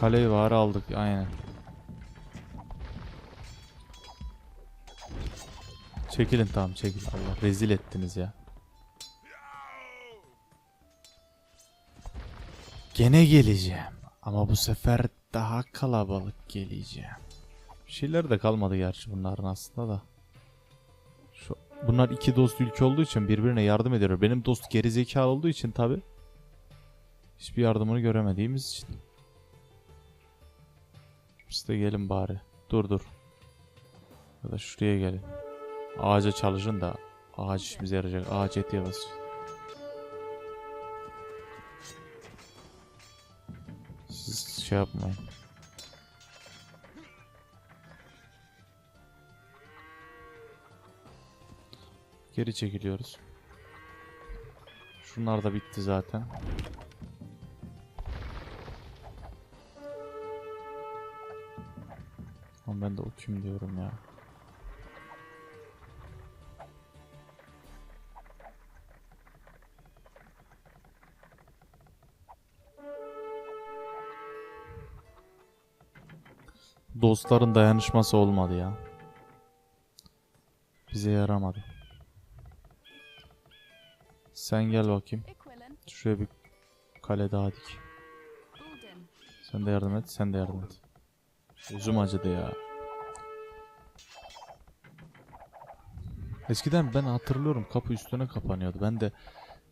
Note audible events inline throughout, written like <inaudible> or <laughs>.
Kaleyi var aldık aynen. Çekilin tamam çekil. Allah rezil ettiniz ya. Gene geleceğim. Ama bu sefer daha kalabalık geleceğim. Bir şeyler de kalmadı gerçi bunların aslında da. Şu, bunlar iki dost ülke olduğu için birbirine yardım ediyor. Benim dost gerizekalı olduğu için tabi. Hiçbir yardımını göremediğimiz için. Siz de gelin bari. Dur dur. Ya da şuraya gelin. Ağaca çalışın da ağaç işimize yarayacak. Ağaç et yavası. Siz şey yapmayın. Geri çekiliyoruz. Şunlar da bitti zaten. Ben de o diyorum ya. Dostların dayanışması olmadı ya. Bize yaramadı. Sen gel bakayım. Şuraya bir kale daha dik. Sen de yardım et, sen de yardım et. Yüzüm acıdı ya. Eskiden ben hatırlıyorum kapı üstüne kapanıyordu. Ben de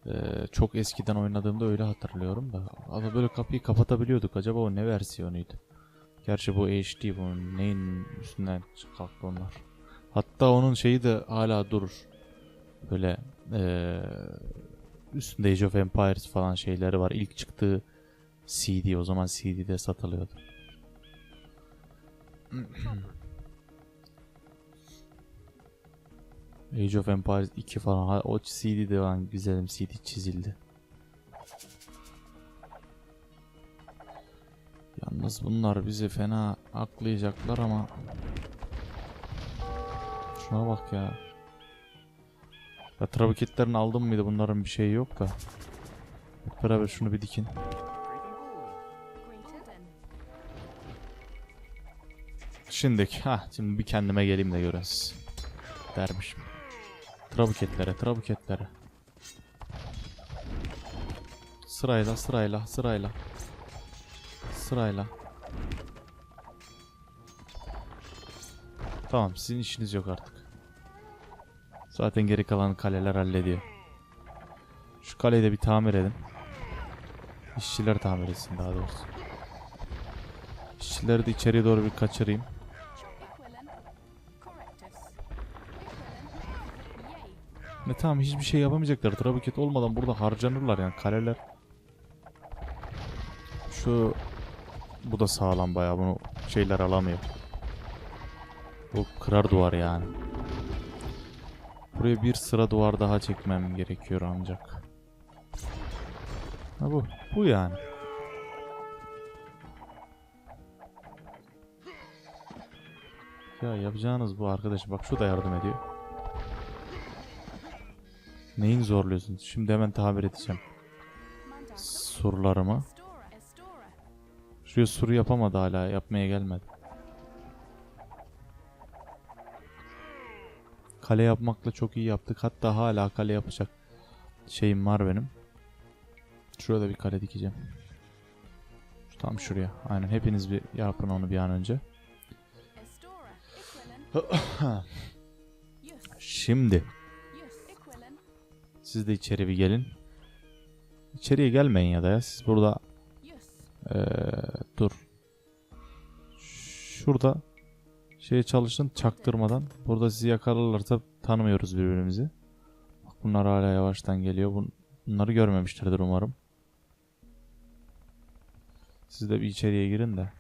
eee, çok eskiden oynadığımda öyle hatırlıyorum da. Ama böyle kapıyı kapatabiliyorduk. Acaba o ne versiyonuydu? Gerçi bu HD bu neyin üstünden kalktı onlar. Hatta onun şeyi de hala durur. Böyle eee üstünde Age of Empires falan şeyleri var. İlk çıktığı CD o zaman CD'de satılıyordu. <clears throat> Age of Empires 2 falan o CD'de falan güzelim CD çizildi. Yalnız bunlar bizi fena aklayacaklar ama Şuna bak ya. Ya trabiketlerini aldım mıydı bunların bir şeyi yok da. Hep beraber şunu bir dikin. Şimdiki ha şimdi bir kendime geleyim de görün siz. Dermişim. Trabuketlere, trabuketlere. Sırayla, sırayla, sırayla. Sırayla. Tamam, sizin işiniz yok artık. Zaten geri kalan kaleler hallediyor. Şu kaleyi de bir tamir edin. İşçiler tamir etsin daha doğrusu. İşçileri de içeriye doğru bir kaçırayım. Tamam hiçbir şey yapamayacaklar. Trabuket olmadan burada harcanırlar yani kaleler. Şu bu da sağlam bayağı bunu şeyler alamıyor. Bu kırar duvar yani. Buraya bir sıra duvar daha çekmem gerekiyor ancak. Ha bu. Bu yani. Ya yapacağınız bu arkadaş. Bak şu da yardım ediyor. Neyin zorluyorsunuz? Şimdi hemen tabir edeceğim. Surlarımı. Şuraya sur yapamadı hala. Yapmaya gelmedi. Kale yapmakla çok iyi yaptık. Hatta hala kale yapacak şeyim var benim. Şurada bir kale dikeceğim. Tam şuraya. Aynen hepiniz bir yapın onu bir an önce. Şimdi siz de içeri bir gelin. İçeriye gelmeyin ya da ya. Siz burada Ee, dur. Şurada şey çalışın çaktırmadan. Burada sizi yakalarlarsa tanımıyoruz birbirimizi. Bak bunlar hala yavaştan geliyor. Bun- Bunları görmemişlerdir umarım. Siz de bir içeriye girin de.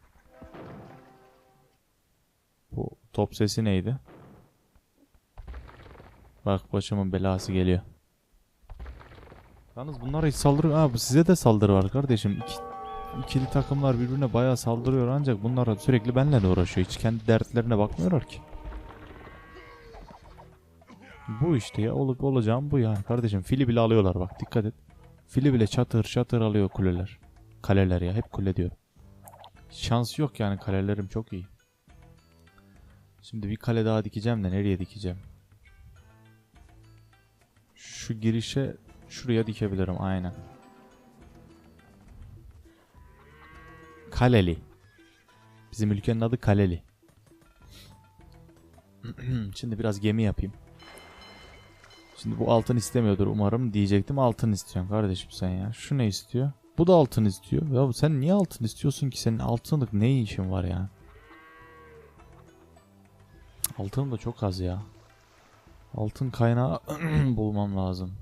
Bu top sesi neydi? Bak başımın belası geliyor. Yalnız bunlara hiç saldırı... Ha size de saldırı var kardeşim. İki, ikili takımlar birbirine bayağı saldırıyor ancak bunlar sürekli benimle de uğraşıyor. Hiç kendi dertlerine bakmıyorlar ki. Bu işte ya olup olacağım bu yani kardeşim. Fili bile alıyorlar bak dikkat et. Fili bile çatır çatır alıyor kuleler. Kaleler ya hep kule diyorum. şans yok yani kalelerim çok iyi. Şimdi bir kale daha dikeceğim de nereye dikeceğim? Şu girişe şuraya dikebilirim aynen. Kaleli. Bizim ülkenin adı Kaleli. <clears throat> Şimdi biraz gemi yapayım. Şimdi bu altın istemiyordur umarım diyecektim. Altın istiyorsun kardeşim sen ya. Şu ne istiyor? Bu da altın istiyor. Ya sen niye altın istiyorsun ki? Senin altınlık ne işin var ya? Altın da çok az ya. Altın kaynağı <clears throat> bulmam lazım.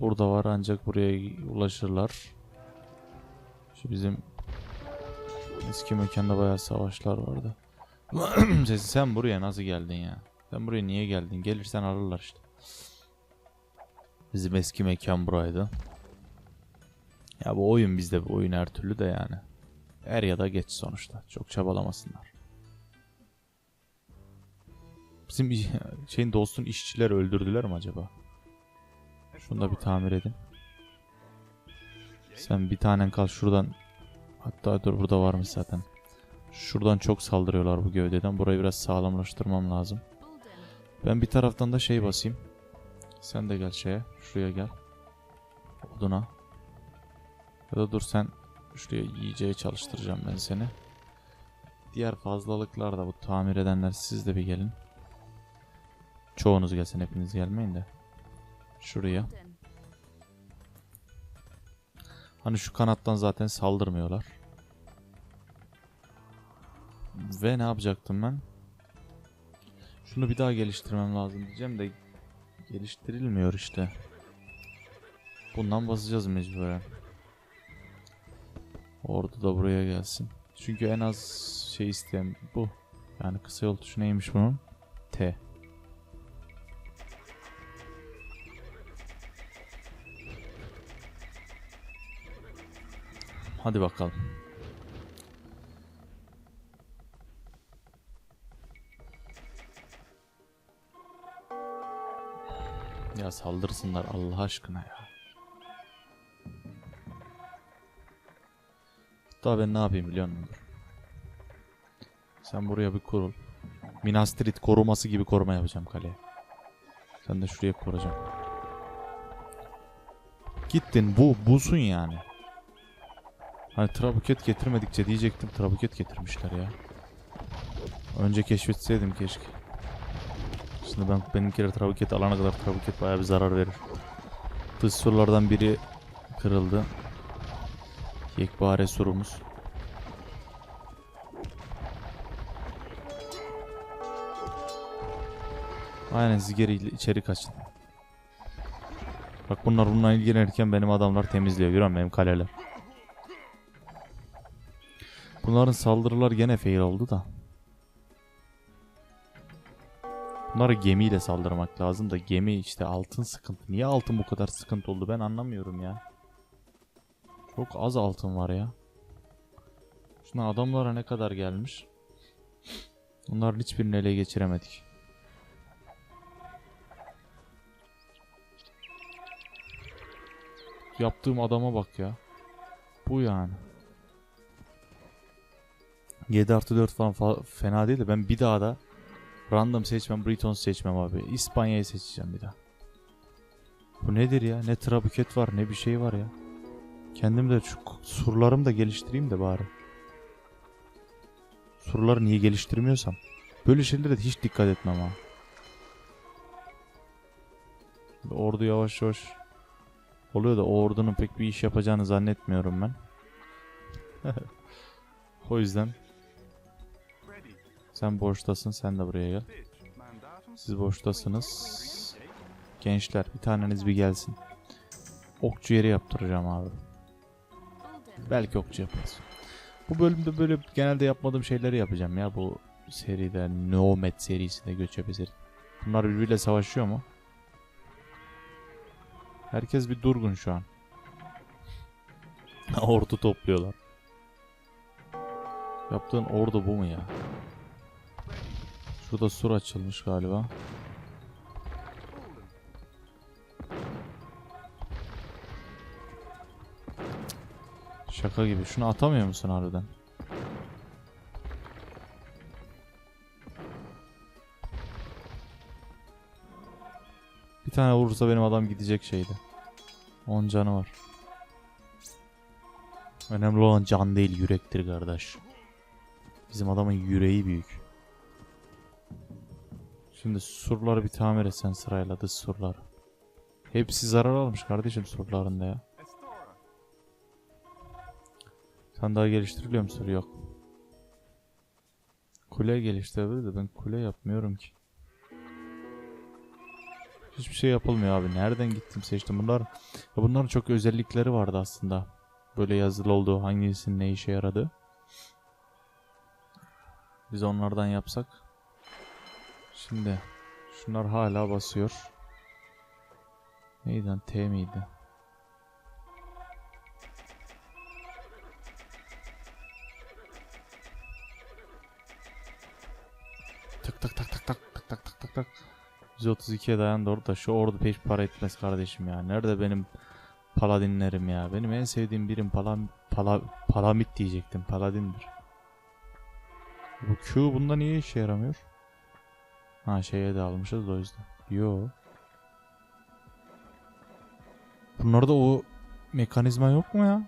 Burada var ancak buraya ulaşırlar. Şu bizim eski mekanda bayağı savaşlar vardı. <clears throat> sen, buraya nasıl geldin ya? Sen buraya niye geldin? Gelirsen alırlar işte. Bizim eski mekan buraydı. Ya bu oyun bizde bu oyun her türlü de yani. Er ya da geç sonuçta. Çok çabalamasınlar. Bizim <laughs> şeyin dostun işçiler öldürdüler mi acaba? Şunu da bir tamir edin. Sen bir tanen kal şuradan. Hatta dur burada varmış zaten. Şuradan çok saldırıyorlar bu gövdeden. Burayı biraz sağlamlaştırmam lazım. Ben bir taraftan da şey basayım. Sen de gel şeye. Şuraya gel. Oduna. Ya da dur sen şuraya yiyeceği çalıştıracağım ben seni. Diğer fazlalıklar da bu tamir edenler siz de bir gelin. Çoğunuz gelsin hepiniz gelmeyin de. Şuraya. Hani şu kanattan zaten saldırmıyorlar. Ve ne yapacaktım ben? Şunu bir daha geliştirmem lazım diyeceğim de geliştirilmiyor işte. Bundan basacağız mecburen. Ordu da buraya gelsin. Çünkü en az şey isteyen bu. Yani kısa yol tuşu neymiş bunun? T. Hadi bakalım. Ya saldırsınlar Allah aşkına ya. Hatta ben ne yapayım biliyor musun? Sen buraya bir kurul. Minas Tirith koruması gibi koruma yapacağım kaleye. Sen de şuraya kuracağım. Gittin bu busun yani. Hani trabuket getirmedikçe diyecektim trabuket getirmişler ya. Önce keşfetseydim keşke. Şimdi ben benimkiler trabuket alana kadar trabuket bayağı bir zarar verir. Dış surlardan biri kırıldı. Yekpare surumuz. Aynen siz geri içeri kaçın. Bak bunlar bununla ilgilenirken benim adamlar temizliyor. Görüyor musun benim kaleler? Bunların saldırılar gene fail oldu da. Bunlara gemiyle saldırmak lazım da gemi işte altın sıkıntı. Niye altın bu kadar sıkıntı oldu ben anlamıyorum ya. Çok az altın var ya. Şuna adamlara ne kadar gelmiş. Onların hiçbirini ele geçiremedik. Yaptığım adama bak ya. Bu yani. 7 artı 4 falan fa- fena değil de ben bir daha da random seçmem, Briton seçmem abi. İspanya'yı seçeceğim bir daha. Bu nedir ya? Ne trabuket var ne bir şey var ya. Kendim de şu surlarımı da geliştireyim de bari. Surları niye geliştirmiyorsam. Böyle şeylere hiç dikkat etmem ha. Ordu yavaş yavaş oluyor da o ordunun pek bir iş yapacağını zannetmiyorum ben. <laughs> o yüzden sen boştasın sen de buraya gel. Siz boştasınız. Gençler bir taneniz bir gelsin. Okçu yeri yaptıracağım abi. Belki okçu yaparız. Bu bölümde böyle genelde yapmadığım şeyleri yapacağım ya bu seride Nomad serisinde göçebe seri. Bunlar birbiriyle savaşıyor mu? Herkes bir durgun şu an. <laughs> ordu topluyorlar. Yaptığın ordu bu mu ya? Şurada sur açılmış galiba. Şaka gibi. Şunu atamıyor musun harbiden? Bir tane vurursa benim adam gidecek şeydi. 10 canı var. Önemli olan can değil yürektir kardeş. Bizim adamın yüreği büyük. Şimdi surları bir tamir etsen sırayla dış surlar. Hepsi zarar almış kardeşim surlarında ya. Sen daha geliştiriliyor mu sur? Yok. Kule geliştirebilir de ben kule yapmıyorum ki. Hiçbir şey yapılmıyor abi. Nereden gittim seçtim bunlar. Ya bunların çok özellikleri vardı aslında. Böyle yazılı olduğu hangisinin ne işe yaradı. Biz onlardan yapsak. Şimdi şunlar hala basıyor. Neydi lan T miydi? Tak tak tak tak tak tak tak tak tak tak. 132'ye dayandı orada. Şu ordu peş para etmez kardeşim ya. Nerede benim paladinlerim ya? Benim en sevdiğim birim palam, pala, palamit diyecektim. Paladindir. Bu Q bunda niye işe yaramıyor? Ha şeye de almışız o yüzden. Yo. Bunlarda o mekanizma yok mu ya?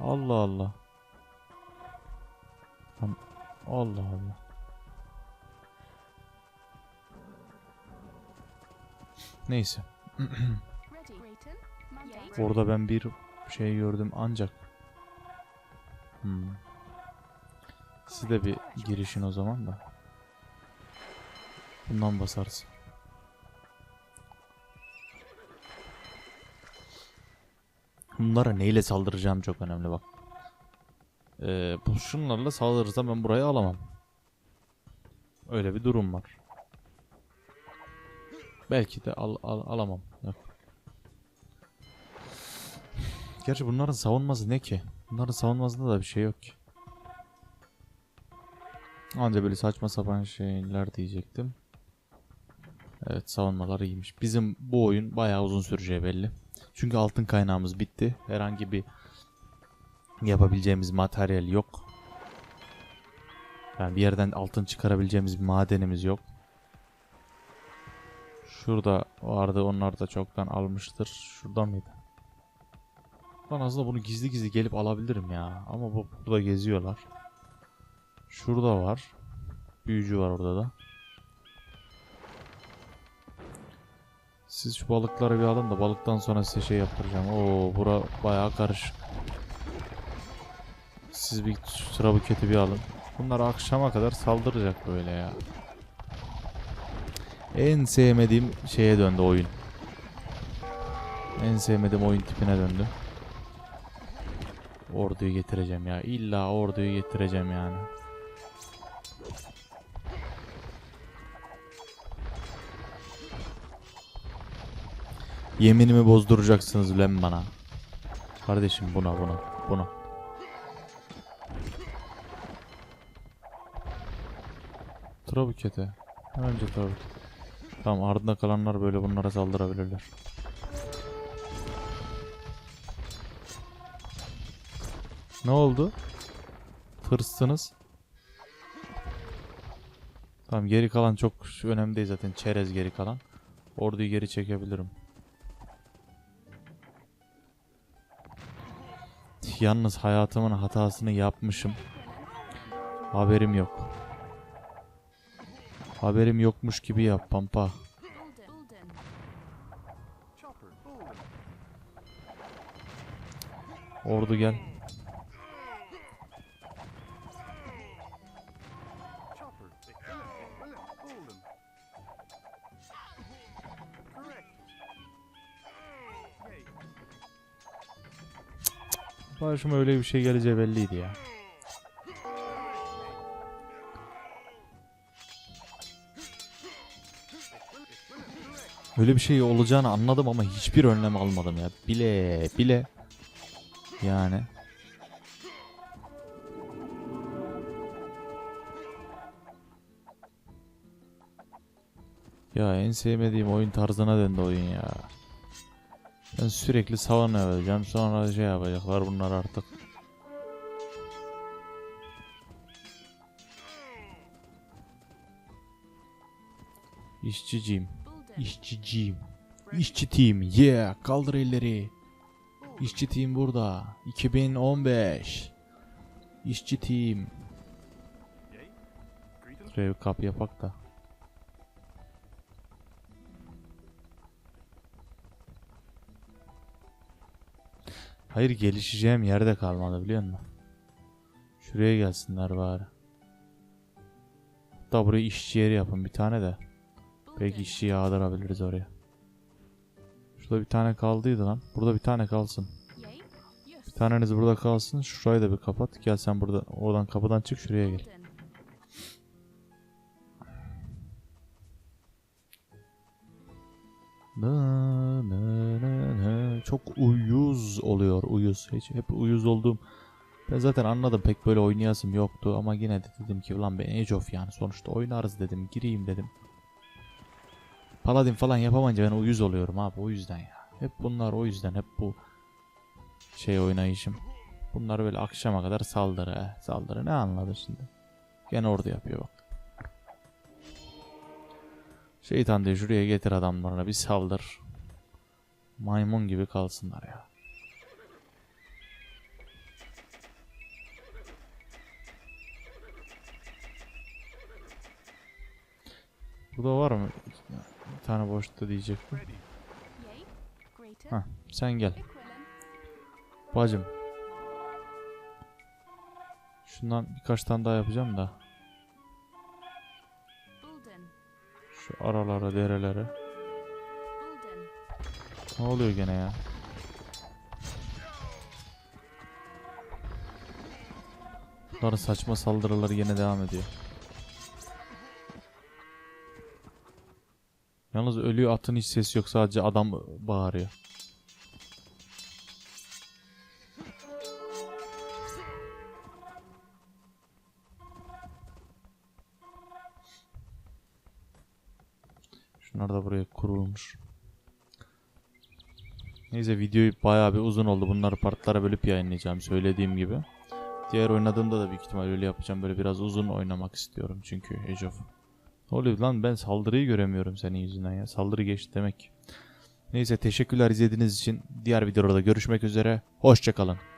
Allah Allah. Allah Allah. Neyse. <clears throat> Orada ben bir şey gördüm ancak. Hmm. Siz de bir girişin o zaman da. Bundan basarsın. Bunlara neyle saldıracağım çok önemli bak. Ee, bu şunlarla saldırırsam ben burayı alamam. Öyle bir durum var. Belki de al, al- alamam. Yok. Gerçi bunların savunması ne ki? Bunların savunmasında da bir şey yok ki. Anca böyle saçma sapan şeyler diyecektim. Evet savunmalar iyiymiş. Bizim bu oyun bayağı uzun süreceği belli. Çünkü altın kaynağımız bitti. Herhangi bir yapabileceğimiz materyal yok. Yani bir yerden altın çıkarabileceğimiz bir madenimiz yok. Şurada vardı onlar da çoktan almıştır. Şurada mıydı? Ben aslında bunu gizli gizli gelip alabilirim ya. Ama bu burada geziyorlar. Şurada var. Büyücü var orada da. Siz şu balıkları bir alın da balıktan sonra size şey yaptıracağım. Oo bura bayağı karışık. Siz bir sıra buketi bir alın. Bunlar akşama kadar saldıracak böyle ya. En sevmediğim şeye döndü oyun. En sevmediğim oyun tipine döndü. Orduyu getireceğim ya. İlla orduyu getireceğim yani. Yeminimi bozduracaksınız lan bana. Kardeşim buna buna buna. Trabukete. Önce trabukete. Tamam ardında kalanlar böyle bunlara saldırabilirler. Ne oldu? Tırstınız. Tamam geri kalan çok önemli değil zaten. Çerez geri kalan. Orduyu geri çekebilirim. Yalnız hayatımın hatasını yapmışım. Haberim yok. Haberim yokmuş gibi yap pampa. Ordu gel. Başıma öyle bir şey geleceği belliydi ya. Öyle bir şey olacağını anladım ama hiçbir önlem almadım ya. Bile bile yani. Ya en sevmediğim oyun tarzına döndü oyun ya. Ben sürekli savunma yapacağım. Sonra şey yapacaklar bunlar artık. İşçiciyim. İşçiciyim. İşçi team. Yeah. Kaldır elleri. İşçi team burada. 2015. İşçi team. Şuraya bir kapı yapak da. Hayır gelişeceğim yerde kalmadı biliyor musun? Şuraya gelsinler bari. Hatta buraya işçi yeri yapın bir tane de. Belki işçi yağdırabiliriz oraya. Şurada bir tane kaldıydı lan. Burada bir tane kalsın. Bir taneniz burada kalsın. Şurayı da bir kapat. Gel sen burada oradan kapıdan çık şuraya gel. Bulden. Çok uyuz oluyor uyuz. Hiç hep uyuz olduğum. Ben zaten anladım pek böyle oynayasım yoktu ama yine de dedim ki ulan ben Age of yani sonuçta oynarız dedim gireyim dedim. Paladin falan yapamayınca ben uyuz oluyorum abi o yüzden ya. Hep bunlar o yüzden hep bu şey oynayışım. Bunlar böyle akşama kadar saldırı eh, saldırı ne anladın şimdi. Gene orada yapıyor bak. Şeytan diye şuraya getir adamlarına bir saldır. Maymun gibi kalsınlar ya. Burada var mı? Bir tane boşta diyecektim. Hah, sen gel. Bacım. Şundan birkaç tane daha yapacağım da. Şu aralara, derelere. Ne oluyor gene ya? Bunların saçma saldırıları yine devam ediyor. Yalnız ölüyor atın hiç sesi yok sadece adam bağırıyor. Şunlar da buraya kurulmuş. Neyse video bayağı bir uzun oldu. Bunları partlara bölüp yayınlayacağım söylediğim gibi. Diğer oynadığımda da büyük ihtimal öyle yapacağım. Böyle biraz uzun oynamak istiyorum çünkü Age of. Ne oluyor lan ben saldırıyı göremiyorum senin yüzünden ya. Saldırı geçti demek. Neyse teşekkürler izlediğiniz için. Diğer videoda görüşmek üzere. Hoşçakalın.